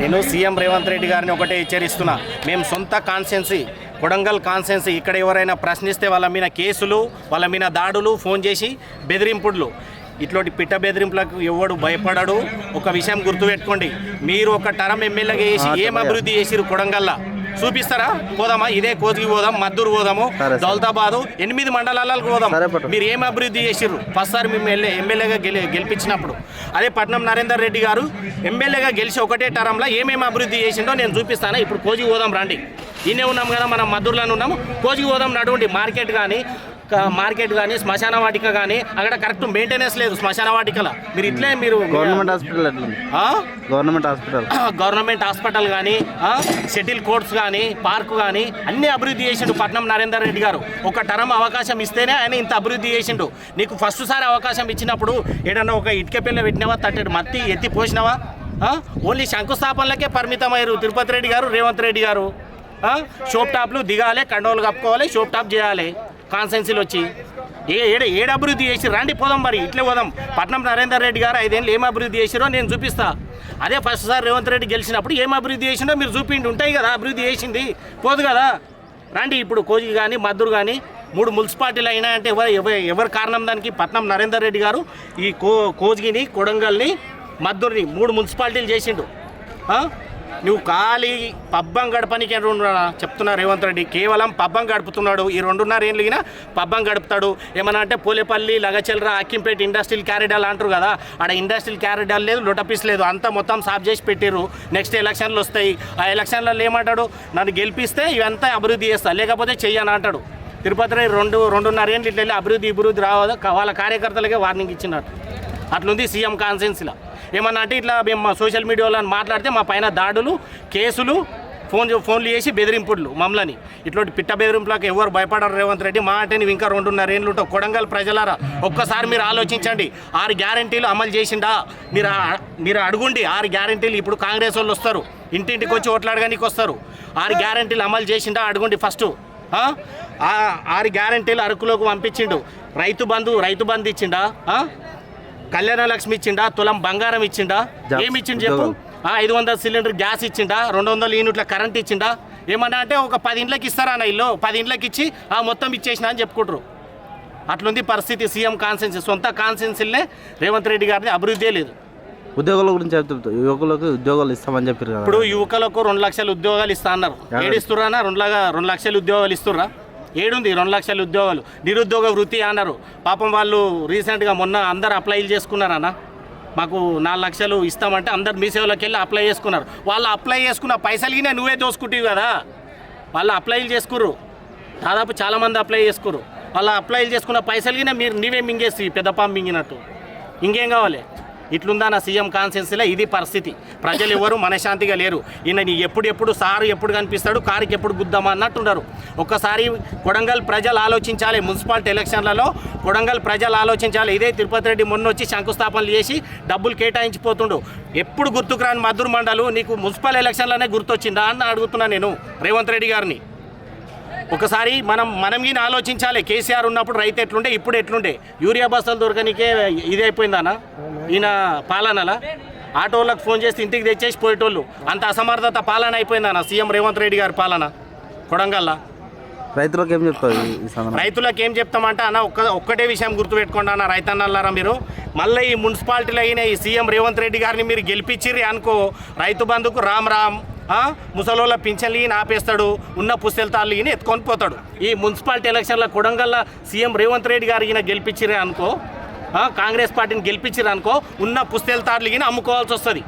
నేను సీఎం రేవంత్ రెడ్డి గారిని ఒకటే హెచ్చరిస్తున్నా. మేము సొంత కాన్స్టెన్సీ కొడంగల్ కాన్స్టెన్సీ ఇక్కడ ఎవరైనా ప్రశ్నిస్తే వాళ్ళ మీద కేసులు వాళ్ళ మీద దాడులు ఫోన్ చేసి బెదిరింపుడులు ఇట్లాంటి పిట్ట బెదిరింపులకు ఎవడు భయపడడు. ఒక విషయం గుర్తుపెట్టుకోండి. మీరు ఒక టరం ఎమ్మెల్యేగా చేసి ఏం అభివృద్ధి చేసిరు కొడంగల్లా? చూపిస్తారా? పోదామా? ఇదే కోతికి పోదాం మద్దూరు పోదాము. దౌలతాబాదు ఎనిమిది మండలాలకు పోదాం. మీరు ఏం అభివృద్ధి చేసిర్రు? ఫస్ట్ సారి మేము ఎమ్మెల్యే ఎమ్మెల్యేగా గెలి గెలిపించినప్పుడు. అదే పట్నం నరేందర్ రెడ్డి గారు ఎమ్మెల్యేగా గెలిచి ఒకటే టర్మ్లో ఏమేమి అభివృద్ధి చేసిండో నేను చూపిస్తాను. ఇప్పుడు కోజికి పోదాం రండి. ఈయనే ఉన్నాం కదా మనం మద్దూరులోనే ఉన్నాము. కోజికి పోదాం నడువండి మార్కెట్ కానీ మార్కెట్ కానీ శ్మశాన వాటిక కానీ అక్కడ కరెక్ట్ మెయింటెనెన్స్ లేదు శ్మశాన వాటికల. మీరు ఇట్లే మీరు government hospital? Government hospital government hospital కానీ షటిల్ కోర్ట్స్ కానీ పార్కు కానీ అన్ని అభివృద్ధి చేసిండు పట్నం నరేందర్ రెడ్డి గారు. ఒక టర్మ్ అవకాశం ఇస్తేనే ఆయన ఇంత అభివృద్ధి చేసిండు. నీకు ఫస్ట్ సారి అవకాశం ఇచ్చినప్పుడు ఏదన్నా ఒక ఇటుక పిల్ల పెట్టినావా తట్టెడు మత్తి ఎత్తి పోసినావా? ఓన్లీ శంకుస్థాపనలకే పరిమితమయ్యారు తిరుపతి రెడ్డి గారు రేవంత్ రెడ్డి గారు? షోప్ టాప్లు దిగాలి కండోలు కప్పుకోవాలి షోప్ టాప్ చేయాలి. కాన్సెన్సీలు వచ్చి ఏ ఏడ ఏడు అభివృద్ధి చేసి రండి పోదాం మరి ఇట్లే పోదాం. పట్నం నరేందర్ రెడ్డి గారు ఐదేళ్ళు ఏం అభివృద్ధి చేసిరో నేను చూపిస్తా. అదే ఫస్ట్ సార్ రేవంత్ రెడ్డి గెలిచినప్పుడు ఏం అభివృద్ధి చేసిండో మీరు చూపిండి. ఉంటాయి కదా అభివృద్ధి చేసింది. పోదు కదా. రండి ఇప్పుడు కోజి కానీ మద్దూరు కానీ మూడు మున్సిపాలిటీలు అయినా అంటే ఎవరు ఎవరు కారణం దానికి? పట్నం నరేందర్ రెడ్డి గారు ఈ కో కోజ్గిని కొడంగల్ని మద్దూరిని మూడు మున్సిపాలిటీలు చేసిండు. నువ్వు ఖాళీ పబ్బం గడపనికి రెండు చెప్తున్నా రేవంత్ రెడ్డి. కేవలం పబ్బం గడుపుతున్నాడు. ఈ రెండున్నర ఏళ్ళు పబ్బం గడుపుతాడు. ఏమన్నా అంటే పోలేపల్లి లగచెల్ర అక్కింపేట ఇండస్ట్రియల్ క్యారిడాల్ అంటారు కదా. ఆడ ఇండస్ట్రియల్ క్యారిడాల్ లేదు లొటపీస్ లేదు. అంతా మొత్తం సాఫ్ చేసి పెట్టారు నెక్స్ట్ ఎలక్షన్లు వస్తాయి. ఆ ఎలక్షన్లలో ఏమంటాడు? నన్ను గెలిపిస్తే ఇవంతా అభివృద్ధి చేస్తా. లేకపోతే చెయ్యను అంటాడు. తిరుపతి రెండు రెండున్నర ఏంటి ఇట్లా వెళ్ళి అభివృద్ధి అభివృద్ధి రావదు వాళ్ళ కార్యకర్తలకే వార్నింగ్ ఇచ్చినట్టు అట్లుంది సీఎం కాన్సెన్స్లో ఏమన్నా అంటే ఇట్లా మేము మా సోషల్ మీడియాలో మాట్లాడితే మా పైన దాడులు కేసులు ఫోన్ ఫోన్లు చేసి బెదిరింపుడులు మమ్మల్ని. ఇట్లాంటి పిట్ట బెదిరింపులకు ఎవరు భయపడరు రేవంత్ రెడ్డి. మా అంటే ఇంకా రెండున్నర ఏళ్ళు ఉంటావు కొడంగల్ ప్రజలారా ఒక్కసారి మీరు ఆలోచించండి. ఆరు గ్యారంటీలు అమలు చేసిండా? మీరు మీరు అడుగుండి. ఆరు గ్యారంటీలు ఇప్పుడు కాంగ్రెస్ వాళ్ళు వస్తారు. ఇంటింటికి వచ్చి ఓట్లాడగానికి వస్తారు. ఆరు గ్యారంటీలు అమలు చేసిండా? అడుగుండి ఫస్ట్. ఆరు గ్యారంటీలు అరకులోకి పంపించిండు. రైతు బంధు రైతు బంధు ఇచ్చిండా? కళ్యాణ లక్ష్మి ఇచ్చిండా తులం బంగారం ఇచ్చిండా? ఏమి ఇచ్చిండు చెప్పు? ఐదు వందల సిలిండర్ గ్యాస్ ఇచ్చిండా రెండు వందల యూనిట్ల కరెంట్ ఇచ్చిండా? ఏమన్నా అంటే ఒక పది ఇండ్లకి ఇస్తారా అన్న ఇల్లు? పది ఇండ్లకి ఇచ్చి ఆ మొత్తం ఇచ్చేసిన అని చెప్పుకుంటారు అట్లుంది పరిస్థితి సీఎం కాన్సెన్సీ సొంత కాన్సెన్సీలనే రేవంత్ రెడ్డి గారిది అభివృద్ధే లేదు ఉద్యోగాల గురించి చెప్తా యువకులకు ఉద్యోగాలు ఇస్తామని చెప్పారు ఇప్పుడు యువకులకు రెండు లక్షల ఉద్యోగాలు ఇస్తా అన్నారు. ఏడిస్తుర్రా రెండు రెండు లక్షల ఉద్యోగాలు ఇస్తుర్రా? ఏడుంది రెండు లక్షల ఉద్యోగాలు. నిరుద్యోగ వృత్తి అన్నారు. పాపం వాళ్ళు రీసెంట్గా మొన్న అందరు అప్లైలు చేసుకున్నారన్న మాకు నాలుగు లక్షలు ఇస్తామంటే అందరు మీ సేవలోకి వెళ్ళి అప్లై చేసుకున్నారు. వాళ్ళు అప్లై చేసుకున్న పైసలకి నువ్వే దోసుకుంటావు కదా. వాళ్ళు అప్లైలు చేసుకుర్రు. దాదాపు చాలామంది అప్లై చేసుకుర్రు. వాళ్ళు అప్లైలు చేసుకున్న పైసలకి మీరు నీవే మింగేసి పెద్ద మింగినట్టు. ఇంకేం కావాలి? ఇట్లుందా నా సీఎం కాన్సెన్సీలో ఇది పరిస్థితి. ప్రజలు ఎవరు మనశాంతిగా లేరు. ఈయన నీ ఎప్పుడు ఎప్పుడు సారు ఎప్పుడు కనిపిస్తాడు కారుకి ఎప్పుడు గుద్దామా అన్నట్టున్నారు ఒక్కసారి కొడంగల్ ప్రజలు ఆలోచించాలి మున్సిపాలిటీ ఎలక్షన్లలో. కొడంగల్ ప్రజలు ఆలోచించాలి. ఇదే తిరుపతి రెడ్డి మొన్న వచ్చి శంకుస్థాపనలు చేసి డబ్బులు కేటాయించిపోతుండు. ఎప్పుడు గుర్తుకురాని మధుర్ మండలు నీకు మున్సిపల్ ఎలక్షన్లోనే గుర్తొచ్చిందా? అని అడుగుతున్నా నేను. రేవంత్ రెడ్డి గారిని. ఒకసారి మనం మనం ఈయన ఆలోచించాలి. కేసీఆర్ ఉన్నప్పుడు రైతు ఎట్లుండే ఇప్పుడు ఎట్లుండే? యూరియా బస్సులు దొరకనికే ఇది అయిపోయిందనా ఈయన పాలనలా? ఆటోలకు ఫోన్ చేసి ఇంటికి తెచ్చేసి పోయేటోళ్ళు. అంత అసమర్థత పాలన అయిపోయిందన్న సీఎం రేవంత్ రెడ్డి గారి పాలన? కొడంగల్లా? రైతులకు ఏం చెప్తారు సందర్భంగా రైతులకు ఏం చెప్తామంటే అన్న ఒక్క ఒక్కటే విషయం గుర్తుపెట్టుకోండి అన్న రైతన్నలారా మీరు? మళ్ళీ ఈ మున్సిపాలిటీలో అయిన ఈ సీఎం రేవంత్ రెడ్డి గారిని మీరు గెలిపించిర్రి అనుకో రైతు బంధుకు రామ్ రామ్ ముసలోళ్ళ పింఛన్లు ఈయన ఆపేస్తాడు ఉన్న పుస్తెలతాళ్ళు ఈయన ఎత్తుకొని పోతాడు. ఈ మున్సిపాలిటీ ఎలక్షన్ల కొడంగల్ల సీఎం రేవంత్ రెడ్డి గారు ఈయన గెలిపించిర్రి అనుకో కాంగ్రెస్ పార్టీని గెలిపించిర్రు అనుకో ఉన్న పుస్తెలతాళ్ళు ఈయన అమ్ముకోవాల్సి వస్తుంది.